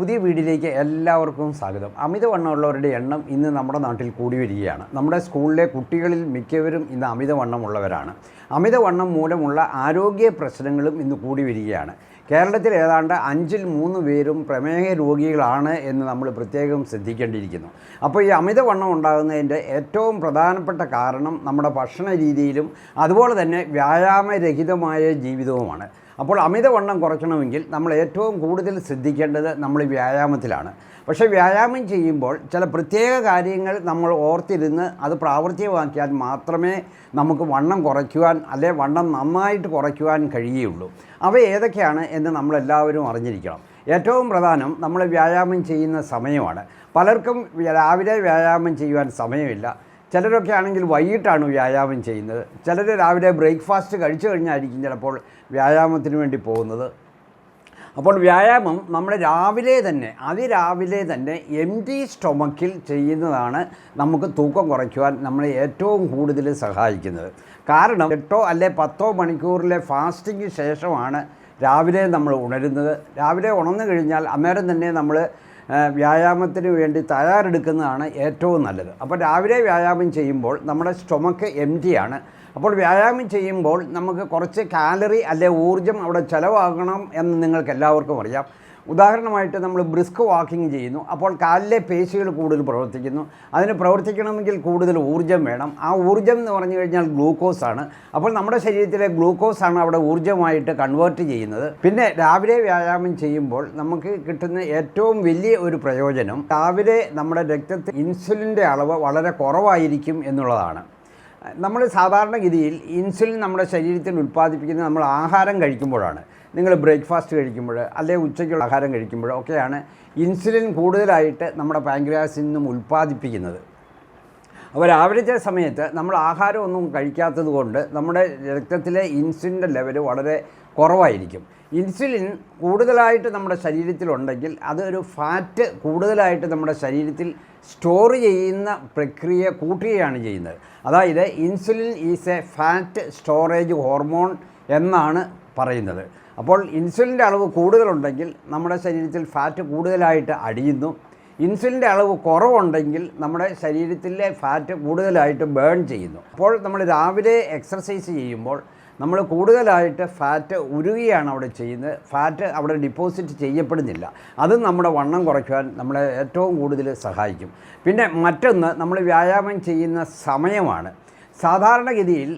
പുതിയ വീടിലേക്ക് എല്ലാവർക്കും സ്വാഗതം. അമിതവണ്ണമുള്ളവരുടെ എണ്ണം ഇന്ന് നമ്മുടെ നാട്ടിൽ കൂടി വരികയാണ്. നമ്മുടെ സ്കൂളിലെ കുട്ടികളിൽ മിക്കവരും ഇന്ന് അമിതവണ്ണമുള്ളവരാണ് അമിതവണ്ണം മൂലമുള്ള ആരോഗ്യ പ്രശ്നങ്ങളും ഇന്ന് കൂടി വരികയാണ്. കേരളത്തിൽ ഏതാണ്ട് അഞ്ചിൽ മൂന്ന് പേരും പ്രമേഹ രോഗികളാണ് എന്ന് നമ്മൾ പ്രത്യേകം ശ്രദ്ധിക്കേണ്ടിയിരിക്കുന്നു. അപ്പോൾ ഈ അമിതവണ്ണം ഉണ്ടാകുന്നതിന്റെ ഏറ്റവും പ്രധാനപ്പെട്ട കാരണം നമ്മുടെ ഭക്ഷണ രീതിയിലും അതുപോലെ തന്നെ വ്യായാമരഹിതമായ ജീവിതവുമാണ്. അപ്പോൾ അമിതവണ്ണം കുറയ്ക്കണമെങ്കിൽ നമ്മൾ ഏറ്റവും കൂടുതൽ ശ്രദ്ധിക്കേണ്ടത് നമ്മൾ വ്യായാമത്തിലാണ്. പക്ഷേ വ്യായാമം ചെയ്യുമ്പോൾ ചില പ്രത്യേക കാര്യങ്ങൾ നമ്മൾ ഓർത്തിരുന്ന് അത് പ്രാവർത്തികമാക്കിയാൽ മാത്രമേ നമുക്ക് വണ്ണം കുറയ്ക്കുവാൻ അല്ലെ വണ്ണം നന്നായിട്ട് കുറയ്ക്കുവാൻ കഴിയുകയുള്ളൂ. അവ ഏതൊക്കെയാണ് എന്ന് നമ്മളെല്ലാവരും അറിഞ്ഞിരിക്കണം. ഏറ്റവും പ്രധാനം നമ്മൾ വ്യായാമം ചെയ്യുന്ന സമയമാണ്. പലർക്കും രാവിലെ വ്യായാമം ചെയ്യുവാൻ സമയമില്ല. ചിലരൊക്കെ ആണെങ്കിൽ വൈകിട്ടാണ് വ്യായാമം ചെയ്യുന്നത്. ചിലർ രാവിലെ ബ്രേക്ക്ഫാസ്റ്റ് കഴിച്ചു കഴിഞ്ഞായിരിക്കും ചിലപ്പോൾ വ്യായാമത്തിന് വേണ്ടി പോകുന്നത്. അപ്പോൾ വ്യായാമം നമ്മൾ രാവിലെ തന്നെ അതിരാവിലെ തന്നെ എം ടി സ്റ്റൊമക്കിൽ ചെയ്യുന്നതാണ് നമുക്ക് തൂക്കം കുറയ്ക്കുവാൻ നമ്മളെ ഏറ്റവും കൂടുതൽ സഹായിക്കുന്നത്. കാരണം എട്ടോ അല്ലെ പത്തോ മണിക്കൂറിലെ ഫാസ്റ്റിംഗ് ശേഷമാണ് രാവിലെ നമ്മൾ ഉണരുന്നത്. രാവിലെ ഉണർന്നു കഴിഞ്ഞാൽ അന്നേരം തന്നെ നമ്മൾ വ്യായാമത്തിന് വേണ്ടി തയ്യാറെടുക്കുന്നതാണ് ഏറ്റവും നല്ലത്. അപ്പോൾ രാവിലെ വ്യായാമം ചെയ്യുമ്പോൾ നമ്മുടെ സ്റ്റൊമക്ക് എം ആണ്. അപ്പോൾ വ്യായാമം ചെയ്യുമ്പോൾ നമുക്ക് കുറച്ച് കാലറി അല്ലെ ഊർജം അവിടെ ചിലവാകണം എന്ന് നിങ്ങൾക്ക് എല്ലാവർക്കും അറിയാം. ഉദാഹരണമായിട്ട് നമ്മൾ ബ്രിസ്ക് വാക്കിംഗ് ചെയ്യുന്നു അപ്പോൾ കാലിലെ പേശികൾ കൂടുതൽ പ്രവർത്തിക്കുന്നു. അതിന് പ്രവർത്തിക്കണമെങ്കിൽ കൂടുതൽ ഊർജം വേണം. ആ ഊർജം എന്ന് പറഞ്ഞു കഴിഞ്ഞാൽ ഗ്ലൂക്കോസ് ആണ്. അപ്പോൾ നമ്മുടെ ശരീരത്തിലെ ഗ്ലൂക്കോസ് ആണ് അവിടെ ഊർജമായിട്ട് കൺവേർട്ട് ചെയ്യുന്നത്. പിന്നെ രാവിലെ വ്യായാമം ചെയ്യുമ്പോൾ നമുക്ക് കിട്ടുന്ന ഏറ്റവും വലിയ ഒരു പ്രയോജനം രാവിലെ നമ്മുടെ രക്തത്തിൽ ഇൻസുലിന്റെ അളവ് വളരെ കുറവായിരിക്കും എന്നുള്ളതാണ്. നമ്മൾ സാധാരണഗതിയിൽ ഇൻസുലിൻ നമ്മുടെ ശരീരത്തിൽ ഉൽപ്പാദിപ്പിക്കുന്നത് നമ്മൾ ആഹാരം കഴിക്കുമ്പോഴാണ്. നിങ്ങൾ ബ്രേക്ക്ഫാസ്റ്റ് കഴിക്കുമ്പോൾ അല്ലെങ്കിൽ ഉച്ചയ്ക്കുള്ള ആഹാരം കഴിക്കുമ്പോൾ ഒക്കെയാണ് ഇൻസുലിൻ കൂടുതലായിട്ട് നമ്മുടെ പാങ്ക്രിയാസിൽ നിന്നും ഉൽപ്പാദിപ്പിക്കുന്നത്. അപ്പോൾ രാവിലത്തെ സമയത്ത് നമ്മൾ ആഹാരമൊന്നും കഴിക്കാത്തത് കൊണ്ട് നമ്മുടെ രക്തത്തിലെ ഇൻസുലിന്റെ ലെവൽ വളരെ കുറവായിരിക്കും. ഇൻസുലിൻ കൂടുതലായിട്ട് നമ്മുടെ ശരീരത്തിലുണ്ടെങ്കിൽ അതൊരു ഫാറ്റ് കൂടുതലായിട്ട് നമ്മുടെ ശരീരത്തിൽ സ്റ്റോർ ചെയ്യുന്ന പ്രക്രിയ കൂട്ടുകയാണ് ചെയ്യുന്നത്. അതായത് insulin is a fat storage hormone എന്നാണ് പറയുന്നത്. അപ്പോൾ ഇൻസുലിന്റെ അളവ് കൂടുതലുണ്ടെങ്കിൽ നമ്മുടെ ശരീരത്തിൽ ഫാറ്റ് കൂടുതലായിട്ട് അടിയുന്നു. ഇൻസുലിന്റെ അളവ് കുറവുണ്ടെങ്കിൽ നമ്മുടെ ശരീരത്തിലെ ഫാറ്റ് കൂടുതലായിട്ട് ബേൺ ചെയ്യുന്നു. അപ്പോൾ നമ്മൾ രാവിലെ എക്സർസൈസ് ചെയ്യുമ്പോൾ നമ്മൾ കൂടുതലായിട്ട് ഫാറ്റ് ഉരുകയാണ് അവിടെ ചെയ്യുന്നത്. ഫാറ്റ് അവിടെ ഡിപ്പോസിറ്റ് ചെയ്യപ്പെടുന്നില്ല. അത് നമ്മുടെ വണ്ണം കുറയ്ക്കുവാൻ നമ്മളെ ഏറ്റവും കൂടുതൽ സഹായിക്കും. പിന്നെ മറ്റൊന്ന് നമ്മൾ വ്യായാമം ചെയ്യുന്ന സമയമാണ്. സാധാരണഗതിയിൽ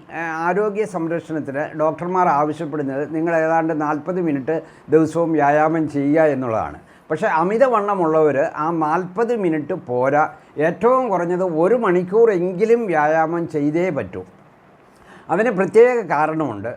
ആരോഗ്യ സംരക്ഷണത്തിന് ഡോക്ടർമാർ ആവശ്യപ്പെടുന്നത് നിങ്ങൾ ഏതാണ്ട് നാൽപ്പത് മിനിറ്റ് ദിവസവും വ്യായാമം ചെയ്യുക എന്നുള്ളതാണ്. പക്ഷേ അമിതവണ്ണമുള്ളവർ ആ നാൽപ്പത് മിനിറ്റ് പോരാ. ഏറ്റവും കുറഞ്ഞത് ഒരു മണിക്കൂറെങ്കിലും വ്യായാമം ചെയ്തേ പറ്റൂ. അതിന് പ്രത്യേക കാരണമുണ്ട്.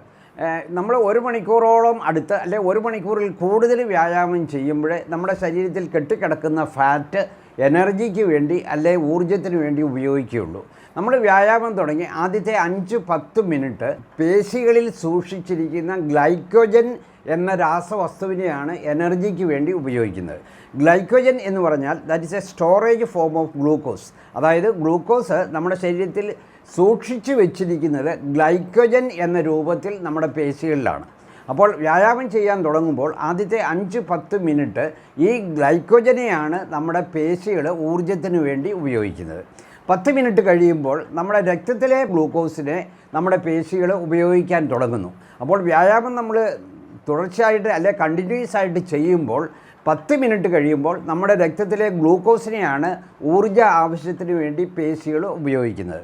നമ്മൾ ഒരു മണിക്കൂറോളം അടുത്ത് അല്ലെ ഒരു മണിക്കൂറിൽ കൂടുതൽ വ്യായാമം ചെയ്യുമ്പോൾ നമ്മുടെ ശരീരത്തിൽ കെട്ടിക്കിടക്കുന്ന ഫാറ്റ് എനർജിക്ക് വേണ്ടി അല്ലെ ഊർജത്തിന് വേണ്ടി ഉപയോഗിക്കുകയുള്ളൂ. നമ്മൾ വ്യായാമം തുടങ്ങി ആദ്യത്തെ അഞ്ച് പത്ത് മിനിറ്റ് പേശികളിൽ സൂക്ഷിച്ചിരിക്കുന്ന ഗ്ലൈക്കോജൻ എന്ന രാസവസ്തുവിനെയാണ് എനർജിക്ക് വേണ്ടി ഉപയോഗിക്കുന്നത്. ഗ്ലൈക്കോജൻ എന്ന് പറഞ്ഞാൽ that is a storage form of glucose അതായത് ഗ്ലൂക്കോസ് നമ്മുടെ ശരീരത്തിൽ സൂക്ഷിച്ചു വെച്ചിരിക്കുന്നത് ഗ്ലൈക്കോജൻ എന്ന രൂപത്തിൽ നമ്മുടെ പേശികളിലാണ്. അപ്പോൾ വ്യായാമം ചെയ്യാൻ തുടങ്ങുമ്പോൾ ആദ്യത്തെ അഞ്ച് പത്ത് മിനിറ്റ് ഈ ഗ്ലൈക്കോജനെയാണ് നമ്മുടെ പേശികൾ ഊർജത്തിന് വേണ്ടി ഉപയോഗിക്കുന്നത്. പത്ത് മിനിറ്റ് കഴിയുമ്പോൾ നമ്മുടെ രക്തത്തിലെ ഗ്ലൂക്കോസിനെ നമ്മുടെ പേശികൾ ഉപയോഗിക്കാൻ തുടങ്ങുന്നു. അപ്പോൾ വ്യായാമം നമ്മൾ തുടർച്ചയായിട്ട് അല്ലെ കണ്ടിന്യൂസ് ആയിട്ട് ചെയ്യുമ്പോൾ പത്ത് മിനിറ്റ് കഴിയുമ്പോൾ നമ്മുടെ രക്തത്തിലെ ഗ്ലൂക്കോസിനെയാണ് ഊർജ ആവശ്യത്തിന് വേണ്ടി പേശികൾ ഉപയോഗിക്കുന്നത്.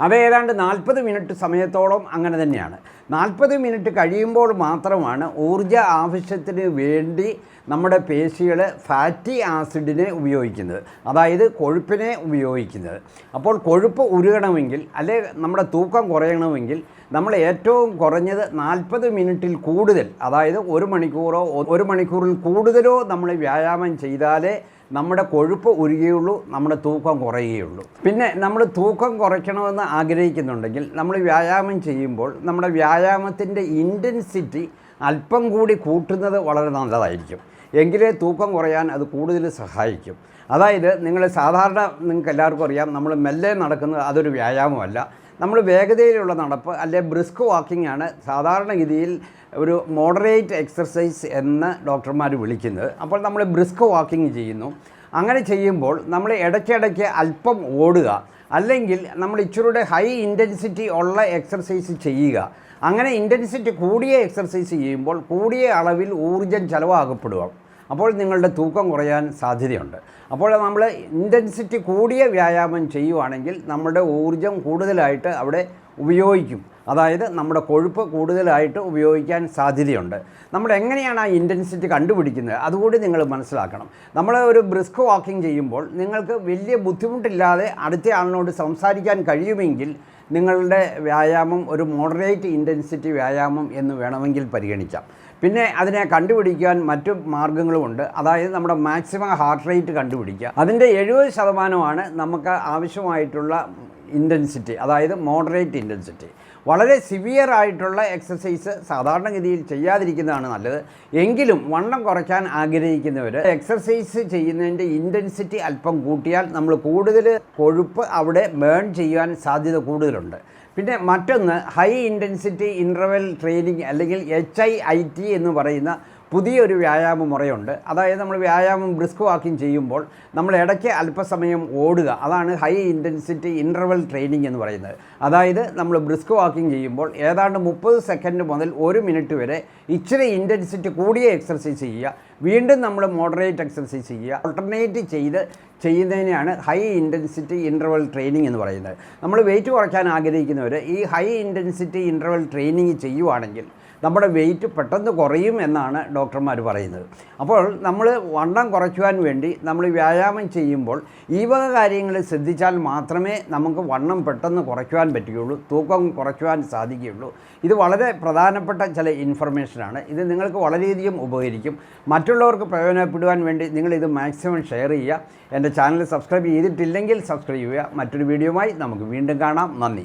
അവ ഏതാണ്ട് നാൽപ്പത് മിനിറ്റ് സമയത്തോളം അങ്ങനെ തന്നെയാണ്. നാൽപ്പത് മിനിറ്റ് കഴിയുമ്പോൾ മാത്രമാണ് ഊർജ ആവശ്യത്തിന് വേണ്ടി നമ്മുടെ പേശികൾ ഫാറ്റി ആസിഡിനെ ഉപയോഗിക്കുന്നത്. അതായത് കൊഴുപ്പിനെ ഉപയോഗിക്കുന്നത്. അപ്പോൾ കൊഴുപ്പ് ഉരുകണമെങ്കിൽ അല്ലെ നമ്മുടെ തൂക്കം കുറയണമെങ്കിൽ നമ്മൾ ഏറ്റവും കുറഞ്ഞത് നാൽപ്പത് മിനിറ്റിൽ കൂടുതൽ അതായത് ഒരു മണിക്കൂറോ ഒരു മണിക്കൂറിൽ കൂടുതലോ നമ്മൾ വ്യായാമം ചെയ്താലേ നമ്മുടെ കൊഴുപ്പ് ഉരുകയുള്ളൂ നമ്മുടെ തൂക്കം കുറയുകയുള്ളൂ. പിന്നെ നമ്മൾ തൂക്കം കുറയ്ക്കണമെന്ന് ആഗ്രഹിക്കുന്നുണ്ടെങ്കിൽ നമ്മൾ വ്യായാമം ചെയ്യുമ്പോൾ നമ്മുടെ വ്യായാമത്തിന്റെ ഇന്റൻസിറ്റി അല്പം കൂടി കൂട്ടുന്നത് വളരെ നല്ലതായിരിക്കും. എങ്കിലേ തൂക്കം കുറയാൻ അത് കൂടുതൽ സഹായിക്കും. അതായത് നിങ്ങൾ സാധാരണ നിങ്ങൾക്ക് എല്ലാവർക്കും അറിയാം നമ്മൾ മെല്ലെ നടക്കുന്നത് അതൊരു വ്യായാമമല്ല. നമ്മൾ വേഗതയിലുള്ള നടപ്പ് അല്ലെ ബ്രിസ്ക് വാക്കിംഗ് ആണ് സാധാരണഗതിയിൽ ഒരു മോഡറേറ്റ് എക്സർസൈസ് എന്ന് ഡോക്ടർമാർ വിളിക്കുന്നത്. അപ്പോൾ നമ്മൾ ബ്രിസ്ക് വാക്കിംഗ് ചെയ്യുന്നു. അങ്ങനെ ചെയ്യുമ്പോൾ നമ്മൾ ഇടയ്ക്കിടയ്ക്ക് അല്പം ഓടുക. അല്ലെങ്കിൽ നമ്മൾ ഇച്ചിരൂടെ ഹൈ ഇന്റൻസിറ്റി ഉള്ള എക്സർസൈസ് ചെയ്യുക. അങ്ങനെ ഇന്റൻസിറ്റി കൂടിയ എക്സർസൈസ് ചെയ്യുമ്പോൾ കൂടിയ അളവിൽ ഊർജം ചിലവാകപ്പെടുക അപ്പോൾ നിങ്ങളുടെ തൂക്കം കുറയാൻ സാധ്യതയുണ്ട്. അപ്പോൾ നമ്മൾ ഇന്റൻസിറ്റി കൂടിയ വ്യായാമം ചെയ്യുവാണെങ്കിൽ നമ്മുടെ ഊർജം കൂടുതലായിട്ട് അവിടെ ഉപയോഗിക്കും. അതായത് നമ്മുടെ കൊഴുപ്പ് കൂടുതലായിട്ട് ഉപയോഗിക്കാൻ സാധ്യതയുണ്ട്. നമ്മൾ എങ്ങനെയാണ് ആ ഇന്റൻസിറ്റി കണ്ടുപിടിക്കുന്നത്? അതുകൂടി നിങ്ങൾ മനസ്സിലാക്കണം. നമ്മൾ ഒരു ബ്രിസ്ക് വാക്കിംഗ് ചെയ്യുമ്പോൾ നിങ്ങൾക്ക് വലിയ ബുദ്ധിമുട്ടില്ലാതെ അടുത്ത ആളിനോട് സംസാരിക്കാൻ കഴിയുമെങ്കിൽ നിങ്ങളുടെ വ്യായാമം ഒരു മോഡറേറ്റ് ഇന്റൻസിറ്റി വ്യായാമം എന്ന് വേണമെങ്കിൽ പരിഗണിക്കാം. പിന്നെ അതിനെ കണ്ടുപിടിക്കാൻ മറ്റു മാർഗങ്ങളുമുണ്ട് അതായത് നമ്മുടെ മാക്സിമം ഹാർട്ട് റേറ്റ് കണ്ടുപിടിക്കുക. അതിന്റെ എഴുപത് ശതമാനമാണ് നമുക്ക് ആവശ്യമായിട്ടുള്ള ഇന്റൻസിറ്റി അതായത് മോഡറേറ്റ് ഇന്റൻസിറ്റി. വളരെ സിവിയർ ആയിട്ടുള്ള എക്സസൈസ് സാധാരണഗതിയിൽ ചെയ്യാതിരിക്കുന്നതാണ് നല്ലത്. എങ്കിലും വണ്ണം കുറയ്ക്കാൻ ആഗ്രഹിക്കുന്നവർ എക്സസൈസ് ചെയ്യുന്നതിന്റെ ഇന്റൻസിറ്റി അല്പം കൂട്ടിയാൽ നമ്മൾ കൂടുതൽ കൊഴുപ്പ് അവിടെ ബേൺ ചെയ്യാൻ സാധ്യത കൂടുതലുണ്ട്. പിന്നെ മറ്റൊന്ന് ഹൈ ഇന്റൻസിറ്റി ഇന്റർവെൽ ട്രെയിനിങ് അല്ലെങ്കിൽ എച്ച് ഐ ഐ ടി എന്ന് പറയുന്ന പുതിയൊരു വ്യായാമ മുറയുണ്ട്. അതായത് നമ്മൾ വ്യായാമം ബ്രിസ്ക് വാക്കിംഗ് ചെയ്യുമ്പോൾ നമ്മൾ ഇടയ്ക്ക് അല്പസമയം ഓടുക. അതാണ് ഹൈ ഇന്റൻസിറ്റി ഇന്റർവൽ ട്രെയിനിങ് എന്ന് പറയുന്നത്. അതായത് നമ്മൾ ബ്രിസ്ക് വാക്കിംഗ് ചെയ്യുമ്പോൾ ഏതാണ്ട് മുപ്പത് സെക്കൻഡ് മുതൽ ഒരു മിനിറ്റ് വരെ ഇച്ചിരി ഇന്റൻസിറ്റി കൂടിയ എക്സർസൈസ് ചെയ്യുക. വീണ്ടും നമ്മൾ മോഡറേറ്റ് എക്സർസൈസ് ചെയ്യുക. ഓൾട്ടർനേറ്റ് ചെയ്ത് ചെയ്യുന്നതിനെയാണ് ഹൈ ഇന്റൻസിറ്റി ഇന്റർവൽ ട്രെയിനിങ് എന്ന് പറയുന്നത്. നമ്മൾ വെയിറ്റ് കുറയ്ക്കാൻ ആഗ്രഹിക്കുന്നവർ ഈ ഹൈ ഇന്റൻസിറ്റി ഇന്റർവൽ ട്രെയിനിങ് ചെയ്യുവാണെങ്കിൽ നമ്മുടെ വെയിറ്റ് പെട്ടെന്ന് കുറയും എന്നാണ് ഡോക്ടർമാർ പറയുന്നത്. അപ്പോൾ നമ്മൾ വണ്ണം കുറയ്ക്കുവാൻ വേണ്ടി നമ്മൾ വ്യായാമം ചെയ്യുമ്പോൾ ഈ വക കാര്യങ്ങൾ ശ്രദ്ധിച്ചാൽ മാത്രമേ നമുക്ക് വണ്ണം പെട്ടെന്ന് കുറയ്ക്കുവാൻ പറ്റുകയുള്ളൂ തൂക്കം കുറയ്ക്കുവാൻ സാധിക്കുകയുള്ളൂ. ഇത് വളരെ പ്രധാനപ്പെട്ട ചില ഇൻഫർമേഷനാണ് ഇത് നിങ്ങൾക്ക് വളരെയധികം ഉപകരിക്കും. മറ്റുള്ളവർക്ക് പ്രയോജനപ്പെടുവാൻ വേണ്ടി നിങ്ങളിത് മാക്സിമം ഷെയർ ചെയ്യുക. എന്റെ ചാനൽ സബ്സ്ക്രൈബ് ചെയ്തിട്ടില്ലെങ്കിൽ സബ്സ്ക്രൈബ് ചെയ്യുക. മറ്റൊരു വീഡിയോയുമായി നമുക്ക് വീണ്ടും കാണാം. നന്ദി.